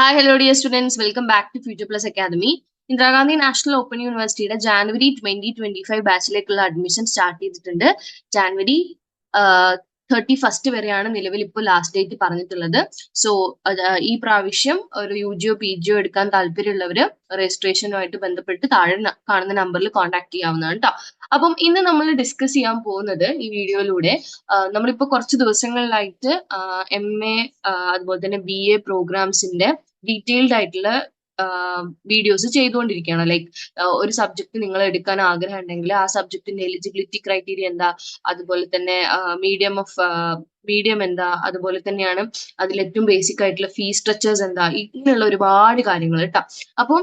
Hi hello dear students welcome back to Future Plus Academy Indira Gandhi national open യൂണിവേഴ്സിറ്റിയുടെ January twenty twenty five ബാച്ചിലേക്കുള്ള admission start ചെയ്തിട്ടുണ്ട്. January thirty first വരെയാണ് നിലവിൽ ഇപ്പോൾ last date പറഞ്ഞിട്ടുള്ളത്. So ഈ പ്രാവശ്യം ഒരു യു ജിയോ പി ജിയോ എടുക്കാൻ താല്പര്യമുള്ളവർ രജിസ്ട്രേഷനുമായിട്ട് ബന്ധപ്പെട്ട് താഴെ കാണുന്ന നമ്പറിൽ കോൺടാക്ട് ചെയ്യാവുന്നതാണ് കേട്ടോ അപ്പം ഇന്ന് നമ്മൾ ഡിസ്കസ് ചെയ്യാൻ പോകുന്നത് ഈ വീഡിയോയിലൂടെ നമ്മളിപ്പോൾ കുറച്ച് ദിവസങ്ങളിലായിട്ട് എം എ അതുപോലെ തന്നെ ബി എ പ്രോഗ്രാംസിന്റെ ഡീറ്റെയിൽഡ് ആയിട്ടുള്ള വീഡിയോസ് ചെയ്തുകൊണ്ടിരിക്കുകയാണ്. ലൈക്ക് ഒരു സബ്ജക്ട് നിങ്ങൾ എടുക്കാൻ ആഗ്രഹം ഉണ്ടെങ്കിൽ ആ സബ്ജക്റ്റിന്റെ എലിജിബിലിറ്റി ക്രൈറ്റീരിയ എന്താ? അതുപോലെ തന്നെ മീഡിയം ഓഫ് മീഡിയം എന്താ? അതുപോലെ തന്നെയാണ് അതിൽ ഏറ്റവും ബേസിക് ആയിട്ടുള്ള ഫീ സ്ട്രക്ചേഴ്സ് എന്താ? ഇങ്ങനെയുള്ള ഒരുപാട് കാര്യങ്ങൾ കേട്ടോ. അപ്പം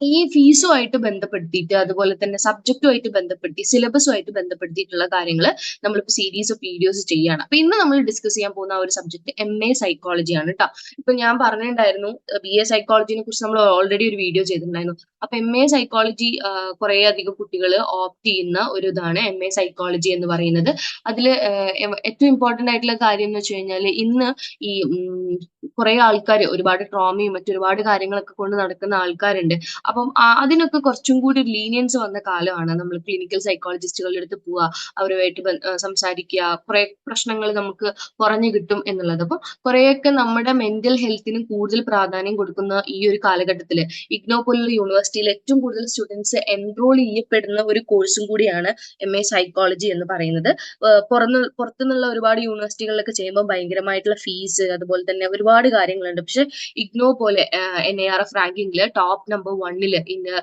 ഈ ഫീസുമായിട്ട് ബന്ധപ്പെടുത്തിയിട്ട് അതുപോലെ തന്നെ സബ്ജക്റ്റുമായിട്ട് ബന്ധപ്പെടുത്തി സിലബസുമായിട്ട് ബന്ധപ്പെടുത്തിയിട്ടുള്ള കാര്യങ്ങൾ നമ്മളിപ്പോൾ സീരീസ് ഓഫ് വീഡിയോസ് ചെയ്യുകയാണ് അപ്പൊ ഇന്ന് നമ്മൾ ഡിസ്കസ് ചെയ്യാൻ പോകുന്ന ഒരു സബ്ജക്ട് എം എ സൈക്കോളജി ആണ് കേട്ടോ ഇപ്പൊ ഞാൻ പറഞ്ഞിട്ടുണ്ടായിരുന്നു ബി എ സൈക്കോളജിനെ കുറിച്ച് നമ്മൾ ഓൾറെഡി ഒരു വീഡിയോ ചെയ്തിട്ടുണ്ടായിരുന്നു. അപ്പൊ എം എ സൈക്കോളജി കുറെ അധികം കുട്ടികൾ ഓപ്റ്റ് ചെയ്യുന്ന ഒരു ഇതാണ് എം എ സൈക്കോളജി എന്ന് പറയുന്നത്. അതിൽ ഏറ്റവും ഇമ്പോർട്ടന്റ് ആയിട്ടുള്ള കാര്യം എന്ന് വെച്ച് കഴിഞ്ഞാൽ ഇന്ന് ഈ കുറെ ആൾക്കാർ ഒരുപാട് ട്രോമയും മറ്റൊരുപാട് കാര്യങ്ങളൊക്കെ കൊണ്ട് നടക്കുന്ന ആൾക്കാരുണ്ട്. അപ്പം അതിനൊക്കെ കുറച്ചും കൂടി ലീനിയൻസ് വന്ന കാലമാണ്. നമ്മൾ ക്ലിനിക്കൽ സൈക്കോളജിസ്റ്റുകളുടെ അടുത്ത് പോവുക അവരുമായിട്ട് സംസാരിക്കുക കുറെ പ്രശ്നങ്ങൾ നമുക്ക് കുറഞ്ഞു കിട്ടും എന്നുള്ളത്. അപ്പൊ കുറെയൊക്കെ നമ്മുടെ മെന്റൽ ഹെൽത്തിനും കൂടുതൽ പ്രാധാന്യം കൊടുക്കുന്ന ഈ ഒരു കാലഘട്ടത്തിൽ ഇഗ്നോ പോലുള്ള യൂണിവേഴ്സിറ്റിയിൽ ഏറ്റവും കൂടുതൽ സ്റ്റുഡൻസ് എൻറോൾ ചെയ്യപ്പെടുന്ന ഒരു കോഴ്സും കൂടിയാണ് എം എ സൈക്കോളജി എന്ന് പറയുന്നത്. പുറത്തുനിന്നുള്ള ഒരുപാട് യൂണിവേഴ്സിറ്റികളിലൊക്കെ ചെയ്യുമ്പോൾ ഭയങ്കരമായിട്ടുള്ള ഫീസ് അതുപോലെ തന്നെ ഒരുപാട് കാര്യങ്ങളുണ്ട്. പക്ഷെ ഇഗ്നോ പോലെ എൻ ഐ ആർ എഫ് റാങ്കിങ്ങിൽ ടോപ്പ് നമ്പർ വണ്ണിൽ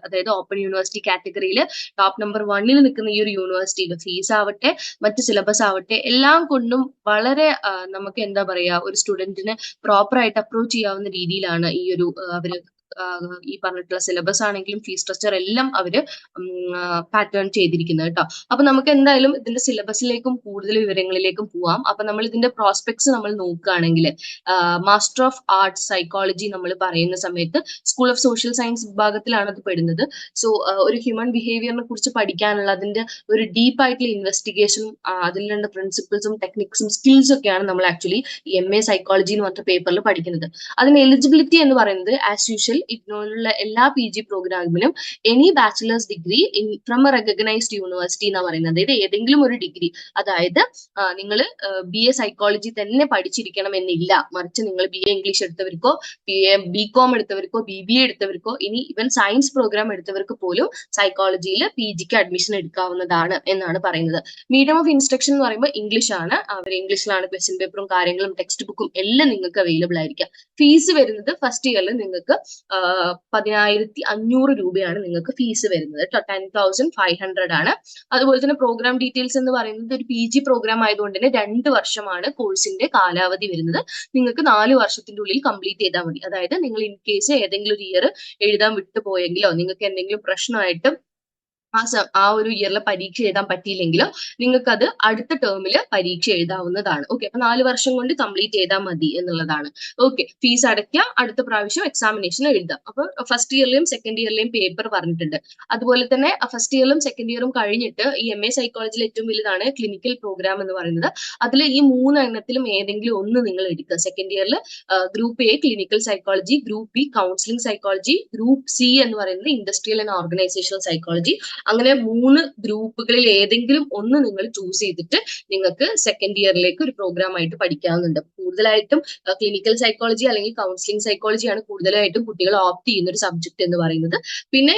അതായത് ഓപ്പൺ യൂണിവേഴ്സിറ്റി കാറ്റഗറിയിൽ ടോപ്പ് നമ്പർ വണ്ണിൽ നിൽക്കുന്ന ഈ ഒരു യൂണിവേഴ്സിറ്റിയിൽ ഫീസ് ആവട്ടെ മറ്റ് സിലബസ് ആവട്ടെ എല്ലാം കൊണ്ടും വളരെ നമുക്ക് എന്താ പറയാ ഒരു സ്റ്റുഡന്റിന് പ്രോപ്പർ ആയിട്ട് അപ്രോച്ച് ചെയ്യാവുന്ന രീതിയിലാണ് ഈ ഒരു അവർ ഈ പറഞ്ഞിട്ടുള്ള സിലബസ് ആണെങ്കിലും ഫീസ് സ്ട്രക്ചർ എല്ലാം അവർ പാറ്റേൺ ചെയ്തിരിക്കുന്നത് കേട്ടോ അപ്പൊ നമുക്ക് എന്തായാലും ഇതിന്റെ സിലബസിലേക്കും കൂടുതൽ വിവരങ്ങളിലേക്കും പോവാം. അപ്പൊ നമ്മൾ ഇതിന്റെ പ്രോസ്പെക്ട്സ് നമ്മൾ നോക്കുകയാണെങ്കിൽ മാസ്റ്റർ ഓഫ് ആർട്സ് സൈക്കോളജി നമ്മൾ പറയുന്ന സമയത്ത് സ്കൂൾ ഓഫ് സോഷ്യൽ സയൻസ് വിഭാഗത്തിലാണ് അത് പെടുന്നത്. സോ ഒരു ഹ്യൂമൻ ബിഹേവിയറിനെ കുറിച്ച് പഠിക്കാനുള്ള അതിന്റെ ഒരു ഡീപ്പ് ആയിട്ടുള്ള ഇൻവെസ്റ്റിഗേഷനും അതിലുള്ള പ്രിൻസിപ്പിൾസും ടെക്നിക്സും സ്കിൽസ് ഒക്കെയാണ് നമ്മൾ ആക്ച്വലി എം എ സൈക്കോളജി എന്ന് പറഞ്ഞ പേപ്പറിൽ പഠിക്കുന്നത്. അതിന് എലിജിബിലിറ്റി എന്ന് പറയുന്നത് ആസ് യൂഷ്വൽ ഇഗ്നോയിലുള്ള എല്ലാ P G പ്രോഗ്രാമിലും any bachelor's degree in from a recognised university എന്ന് പറയുന്നത്. അതായത് ഏതെങ്കിലും ഒരു ഡിഗ്രി അതായത് നിങ്ങൾ ബി എ സൈക്കോളജി തന്നെ പഠിച്ചിരിക്കണം എന്നില്ല മറിച്ച് നിങ്ങൾ ബി എ ഇംഗ്ലീഷ് എടുത്തവർക്കോ ബി എ ബി കോം എടുത്തവർക്കോ ബി ബി എ എടുത്തവർക്കോ ഇനി ഇവൻ സയൻസ് പ്രോഗ്രാം എടുത്തവർക്ക് പോലും സൈക്കോളജിയിൽ പി ജിക്ക് അഡ്മിഷൻ എടുക്കാവുന്നതാണ് എന്നാണ് പറയുന്നത്. മീഡിയം ഓഫ് ഇൻസ്ട്രക്ഷൻ എന്ന് പറയുമ്പോൾ ഇംഗ്ലീഷ് ആണ്. അവർ ഇംഗ്ലീഷിലാണ് ക്വസ്റ്റ്യൻ പേപ്പറും കാര്യങ്ങളും ടെക്സ്റ്റ് ബുക്കും എല്ലാം നിങ്ങൾക്ക് അവൈലബിൾ ആയിരിക്കാം. ഫീസ് വരുന്നത് ഫസ്റ്റ് ഇയറിൽ നിങ്ങൾക്ക് പതിനായിരത്തി അഞ്ഞൂറ് രൂപയാണ് നിങ്ങൾക്ക് ഫീസ് വരുന്നത് കേട്ടോ. ടെൻ തൗസൻഡ് ഫൈവ് ഹൺഡ്രഡ് ആണ്. അതുപോലെ തന്നെ പ്രോഗ്രാം ഡീറ്റെയിൽസ് എന്ന് പറയുന്നത് ഒരു പി ജി പ്രോഗ്രാം ആയതുകൊണ്ട് തന്നെ രണ്ട് വർഷമാണ് കോഴ്സിന്റെ കാലാവധി വരുന്നത്. നിങ്ങൾക്ക് നാല് വർഷത്തിന്റെ ഉള്ളിൽ കംപ്ലീറ്റ് ചെയ്താൽ മതി. അതായത് നിങ്ങൾ ഇൻ കേസ് ഏതെങ്കിലും ഒരു ഇയർ എഴുതാൻ വിട്ടുപോയെങ്കിലോ നിങ്ങൾക്ക് എന്തെങ്കിലും പ്രശ്നമായിട്ട് ആ ആ ഒരു ഇയറിലെ പരീക്ഷ എഴുതാൻ പറ്റിയില്ലെങ്കിലും നിങ്ങൾക്ക് അത് അടുത്ത ടേമിൽ പരീക്ഷ എഴുതാവുന്നതാണ്. ഓക്കെ അപ്പൊ നാല് വർഷം കൊണ്ട് കംപ്ലീറ്റ് ചെയ്താൽ മതി എന്നുള്ളതാണ്. ഓക്കെ ഫീസ് അടയ്ക്കുക അടുത്ത പ്രാവശ്യം എക്സാമിനേഷൻ എഴുതാം. അപ്പൊ ഫസ്റ്റ് ഇയറിലെയും സെക്കൻഡ് ഇയറിലെയും പേപ്പർ പറഞ്ഞിട്ടുണ്ട്. അതുപോലെ തന്നെ ഫസ്റ്റ് ഇയറിലും സെക്കൻഡ് ഇയറും കഴിഞ്ഞിട്ട് ഈ എം എ സൈക്കോളജിയിൽ ഏറ്റവും വലുതാണ് ക്ലിനിക്കൽ പ്രോഗ്രാം എന്ന് പറയുന്നത്. അതിൽ ഈ മൂന്ന് എണ്ണത്തിലും ഏതെങ്കിലും ഒന്ന് നിങ്ങൾ എടുക്കുക സെക്കൻഡ് ഇയറിൽ group A clinical psychology group B counselling psychology group C എന്ന് പറയുന്നത് ഇൻഡസ്ട്രിയൽ ആൻഡ് ഓർഗനൈസേഷൻ സൈക്കോളജി അങ്ങനെ മൂന്ന് ഗ്രൂപ്പുകളിൽ ഏതെങ്കിലും ഒന്ന് നിങ്ങൾ ചൂസ് ചെയ്തിട്ട് നിങ്ങൾക്ക് സെക്കൻഡ് ഇയറിലേക്ക് ഒരു പ്രോഗ്രാം ആയിട്ട് പഠിക്കാവുന്നുണ്ട്. കൂടുതലായിട്ടും ക്ലിനിക്കൽ സൈക്കോളജി അല്ലെങ്കിൽ കൗൺസിലിംഗ് സൈക്കോളജിയാണ് കൂടുതലായിട്ടും കുട്ടികൾ ഓപ്റ്റ് ചെയ്യുന്ന ഒരു സബ്ജക്ട് എന്ന് പറയുന്നത്. പിന്നെ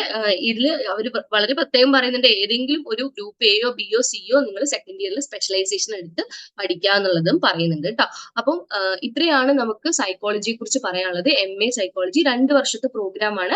ഇതിൽ അവർ വളരെ പ്രത്യേകം പറയുന്നുണ്ട് ഏതെങ്കിലും ഒരു ഗ്രൂപ്പ് എയോ ബിയോ സിയോ നിങ്ങൾ സെക്കൻഡ് ഇയറിൽ സ്പെഷ്യലൈസേഷൻ എടുത്ത് പഠിക്കുക എന്നുള്ളതും പറയുന്നുണ്ട് കേട്ടോ അപ്പം ഇത്രയാണ് നമുക്ക് സൈക്കോളജിയെ കുറിച്ച് പറയാനുള്ളത്. എം എ സൈക്കോളജി രണ്ട് വർഷത്തെ പ്രോഗ്രാം ആണ്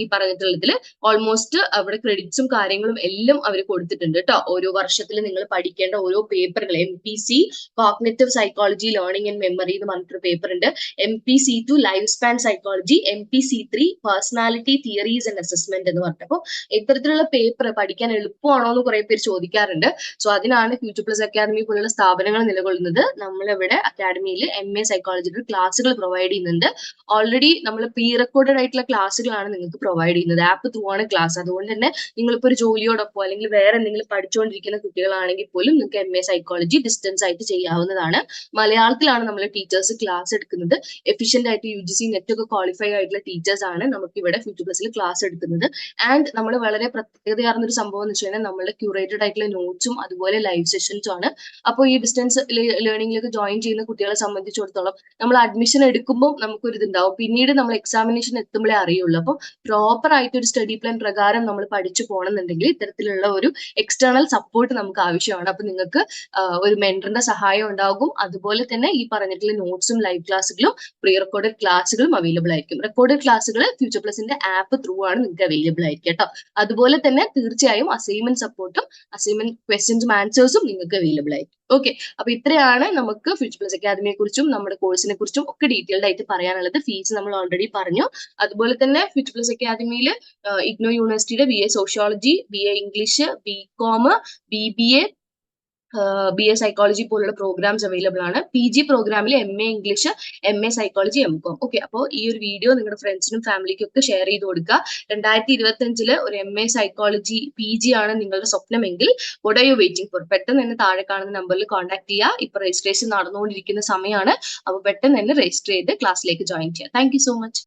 ഈ പറഞ്ഞിട്ടുള്ളതിൽ ഓൾമോസ്റ്റ് അവിടെ ക്രെഡിറ്റ്സും കാര്യങ്ങളും എല്ലാം അവർ കൊടുത്തിട്ടുണ്ട് കേട്ടോ ഓരോ വർഷത്തിൽ നിങ്ങൾ പഠിക്കേണ്ട ഓരോ പേപ്പറുകൾ M P C cognitive psychology learning and memory എന്ന് പറഞ്ഞിട്ടൊരു പേപ്പർ ഉണ്ട് M P C two life span psychology M P C three personality theories and assessment എന്ന് പറഞ്ഞപ്പോൾ ഇത്തരത്തിലുള്ള പേപ്പർ പഠിക്കാൻ എളുപ്പമാണോ എന്ന് കുറെ പേര് ചോദിക്കാറുണ്ട്. സോ അതിനാണ് ഫ്യൂച്ചർ പ്ലസ് അക്കാദമി പോലുള്ള സ്ഥാപനങ്ങൾ നിലകൊള്ളുന്നത്. നമ്മളിവിടെ അക്കാദമിയിൽ എം എ സൈക്കോളജിയുടെ ക്ലാസ്സുകൾ പ്രൊവൈഡ് ചെയ്യുന്നുണ്ട്. ഓൾറെഡി നമ്മൾ പ്രീ റെക്കോർഡഡ് ആയിട്ടുള്ള ക്ലാസ്സുകളാണ് നിങ്ങൾക്ക് പ്രൊവൈഡ് ചെയ്യുന്നത്. ആപ്പ് ത്രൂ ആണ് ക്ലാസ് അതുകൊണ്ട് തന്നെ നിങ്ങൾ നിങ്ങളിപ്പോ ഒരു ജോലിയോടൊപ്പം അല്ലെങ്കിൽ വേറെ എന്തെങ്കിലും പഠിച്ചുകൊണ്ടിരിക്കുന്ന കുട്ടികളാണെങ്കിൽ പോലും നിങ്ങൾക്ക് എം എ സൈക്കോളജി ഡിസ്റ്റൻസ് ആയിട്ട് ചെയ്യാവുന്നതാണ്. മലയാളത്തിലാണ് നമ്മൾ ടീച്ചേഴ്സ് ക്ലാസ് എടുക്കുന്നത്. എഫിഷ്യന്റ് ആയിട്ട് യു ജി സി നെറ്റ് ഒക്കെ ക്വാളിഫൈ ആയിട്ടുള്ള ടീച്ചേഴ്സ് ആണ് നമുക്ക് ഇവിടെ ഫ്യൂച്ചർ പ്ലസിൽ ക്ലാസ് എടുക്കുന്നത്. ആൻഡ് നമ്മൾ വളരെ പ്രത്യേകതയാർന്ന ഒരു സംഭവം എന്ന് വെച്ച് കഴിഞ്ഞാൽ നമ്മളുടെ ക്യൂറേറ്റഡ് ആയിട്ടുള്ള നോട്ട്സും അതുപോലെ ലൈവ് സെഷൻസും ആണ്. അപ്പോൾ ഈ ഡിസ്റ്റൻസ് ലേണിംഗിലേക്ക് ജോയിൻ ചെയ്യുന്ന കുട്ടികളെ സംബന്ധിച്ചിടത്തോളം നമ്മൾ അഡ്മിഷൻ എടുക്കുമ്പോൾ നമുക്കൊരു ഇതുണ്ടാവും. പിന്നീട് നമ്മൾ എക്സാമിനേഷൻ എത്തുമ്പോഴേ അറിയുള്ളൂ. അപ്പോൾ പ്രോപ്പർ ആയിട്ട് ഒരു സ്റ്റഡി പ്ലാൻ പ്രകാരം നമ്മൾ പഠിച്ചു പോകണമെന്നുണ്ടെങ്കിൽ ഇത്തരത്തിലുള്ള ഒരു എക്സ്റ്റേണൽ സപ്പോർട്ട് നമുക്ക് ആവശ്യമാണ്. അപ്പൊ നിങ്ങൾക്ക് ഒരു മെന്ററിന്റെ സഹായം ഉണ്ടാകും. അതുപോലെ തന്നെ ഈ പറഞ്ഞിട്ടുള്ള നോട്ട്സും ലൈവ് ക്ലാസ്സുകളും പ്രീ റെക്കോർഡഡ് ക്ലാസ്സുകളും അവൈലബിൾ ആയിരിക്കും. റെക്കോർഡഡ് ക്ലാസ്സുകൾ ഫ്യൂച്ചർ പ്ലസിന്റെ ആപ്പ് ത്രൂ ആണ് നിങ്ങൾക്ക് അവൈലബിൾ ആയിരിക്കും കേട്ടോ. അതുപോലെ തന്നെ തീർച്ചയായും അസൈൻമെന്റ് സപ്പോർട്ടും അസൈൻമെന്റ് ക്വസ്റ്റ്യൻസും ആൻസേഴ്സും നിങ്ങൾക്ക് അവൈലബിൾ ആയിരിക്കും. ഓക്കെ അപ്പൊ ഇത്രയാണ് നമുക്ക് ഫ്യൂച്ചർ പ്ലസ് അക്കാദമിയെ കുറിച്ചും നമ്മുടെ കോഴ്സിനെ കുറിച്ചും ഒക്കെ ഡീറ്റെയിൽഡ് ആയിട്ട് പറയാനുള്ളത്. ഫീസ് നമ്മൾ ഓൾറെഡി പറഞ്ഞു. അതുപോലെ തന്നെ ഫ്യൂച്ചർ പ്ലസ് അക്കാദമിയിൽ ഇഗ്നോ യൂണിവേഴ്സിറ്റിയുടെ B A sociology B A English B com B B A B A psychology പോലുള്ള പ്രോഗ്രാംസ് അവൈലബിൾ ആണ്. പി ജി പ്രോഗ്രാമിൽ M A English M A psychology M com okay അപ്പോൾ ഈ ഒരു വീഡിയോ നിങ്ങളുടെ ഫ്രണ്ട്സിനും ഫാമിലിക്കും ഒക്കെ ഷെയർ ചെയ്ത് കൊടുക്കുക രണ്ടായിരത്തി ഇരുപത്തി അഞ്ചിൽ ഒരു M A psychology P G ആണ് നിങ്ങളുടെ സ്വപ്നമെങ്കിൽ what are you waiting for പെട്ടെന്ന് തന്നെ താഴെ കാണുന്ന നമ്പറിൽ കോൺടാക്ട് ചെയ്യുക ഇപ്പൊ രജിസ്ട്രേഷൻ നടന്നുകൊണ്ടിരിക്കുന്ന സമയമാണ് അപ്പോൾ പെട്ടെന്ന് തന്നെ രജിസ്റ്റർ ചെയ്ത് ക്ലാസ്സിലേക്ക് ജോയിൻ ചെയ്യുക താങ്ക് സോ മച്ച്